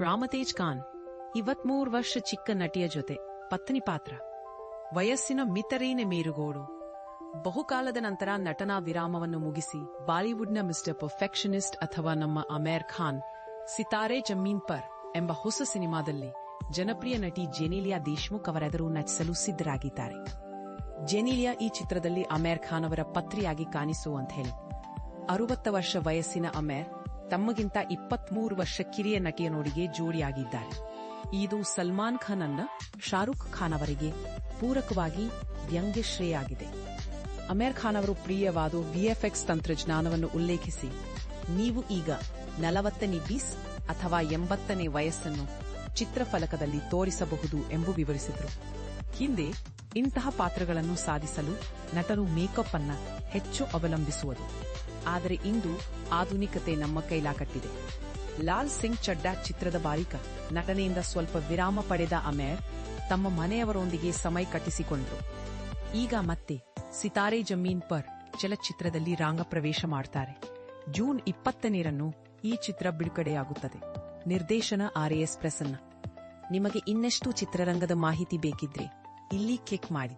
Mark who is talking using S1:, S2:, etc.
S1: ರಾಮತೇಜ್ ಖಾನ್ ಇವತ್ಮೂರು ವರ್ಷ ಚಿಕ್ಕ ನಟಿಯ ಜೊತೆ ಪತ್ನಿ ಪಾತ್ರ. ವಯಸ್ಸಿನ ಮಿತರೇನೆ ಮೇರುಗೋಡು. ಬಹುಕಾಲದ ನಂತರ ನಟನಾ ವಿರಾಮವನ್ನು ಮುಗಿಸಿ ಬಾಲಿವುಡ್ನ ಮಿಸ್ಟರ್ ಪರ್ಫೆಕ್ಷನಿಸ್ಟ್ ಅಥವಾ ನಮ್ಮ ಅಮೇರ್ ಖಾನ್, ಸಿತಾರೆ ಜಮೀನ್ ಪರ್ ಎಂಬ ಹೊಸ ಸಿನಿಮಾದಲ್ಲಿ ಜನಪ್ರಿಯ ನಟಿ ಜೆನಿಲಿಯಾ ದೇಶ್ಮುಖ್ ಅವರೆದುರು ನಟಿಸಲು ಸಿದ್ಧರಾಗಿದ್ದಾರೆ. ಜೆನಿಲಿಯಾ ಈ ಚಿತ್ರದಲ್ಲಿ ಅಮೇರ್ ಖಾನ್ ಅವರ ಪತ್ರಿಯಾಗಿ ಕಾಣಿಸುವಂತ ಹೇಳಿ. ಅರುವತ್ತ ವರ್ಷ ವಯಸ್ಸಿನ ಅಮೇರ್ ತಮ್ಮಗಿಂತ ಇಪ್ಪತ್ಮೂರು ವರ್ಷ ಕಿರಿಯ ನಟಿಯನೊಡಿಗೆ ಜೋಡಿಯಾಗಿದ್ದಾರೆ. ಇದು ಸಲ್ಮಾನ್ ಖಾನ್ ಅನ್ನ ಶಾರುಖ್ ಖಾನ್ ಅವರಿಗೆ ಪೂರಕವಾಗಿ ವ್ಯಂಗ್ಯಶ್ರೇಯಾಗಿದೆ. ಅಮೇರ್ ಖಾನ್ ಅವರು ಪ್ರಿಯವಾದ ವಿಎಫ್ಎಕ್ಸ್ ತಂತ್ರಜ್ಞಾನವನ್ನು ಉಲ್ಲೇಖಿಸಿ, ನೀವು ಈಗ ನಲವತ್ತನೇ ಬೀಸ್ ಅಥವಾ ಎಂಬತ್ತನೇ ವಯಸ್ಸನ್ನು ಚಿತ್ರಫಲಕದಲ್ಲಿ ತೋರಿಸಬಹುದು ಎಂದು ವಿವರಿಸಿದರು. ಹಿಂದೆ ಇಂತಹ ಪಾತ್ರಗಳನ್ನು ಸಾಧಿಸಲು ನಟರು ಮೇಕಪ್ ಅನ್ನ ಹೆಚ್ಚು ಅವಲಂಬಿಸುವುದು. ಆದರೆ ಇಂದು ಆಧುನಿಕತೆ ನಮ್ಮ ಕೈಲಾಕಟ್ಟಿದೆ ಲಾಲ್ ಸಿಂಗ್ ಚಡ್ಡಾ ಚಿತ್ರದ ಬಾರಿಕ ನಟನೆಯಿಂದ ಸ್ವಲ್ಪ ವಿರಾಮ ಪಡೆದ ಅಮೇರ್ ತಮ್ಮ ಮನೆಯವರೊಂದಿಗೆ ಸಮಯ ಕಟ್ಟಿಸಿಕೊಂಡರು. ಈಗ ಮತ್ತೆ ಸಿತಾರೆ ಜಮೀನ್ ಪರ್ ಚಲಚಿತ್ರದಲ್ಲಿ ರಾಂಗಪ್ರವೇಶ ಮಾಡ್ತಾರೆ. ಜೂನ್ ಇಪ್ಪತ್ತನೇರನ್ನು ಈ ಚಿತ್ರ ಬಿಡುಗಡೆಯಾಗುತ್ತದೆ. ನಿರ್ದೇಶನ ಆರ್ಎಎಸ್ ಪ್ರಸನ್ನ. ನಿಮಗೆ ಇನ್ನಷ್ಟು ಚಿತ್ರರಂಗದ ಮಾಹಿತಿ ಬೇಕಿದ್ರೆ ಇಲ್ಲಿ ಕ್ಲಿಕ್ ಮಾಡಿ.